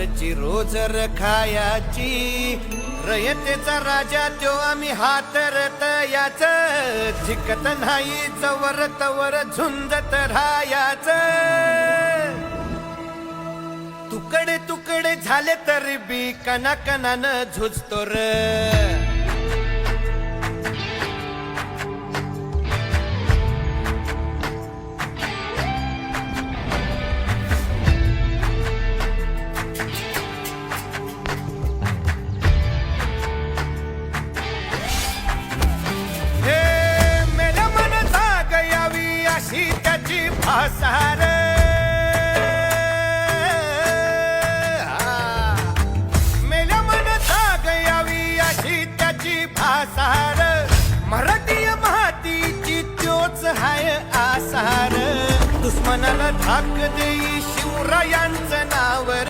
घरची रोज रखायाची. रयतेचा राजा त्यो आम्ही हातरत याच. झिकत नाही चवर तवर झुंजत राहायाच. तुकडे तुकडे झाले तरी बी कना कनानं झुजतो र. दुश्मनाला धाक देई शिवरायांचं नावर।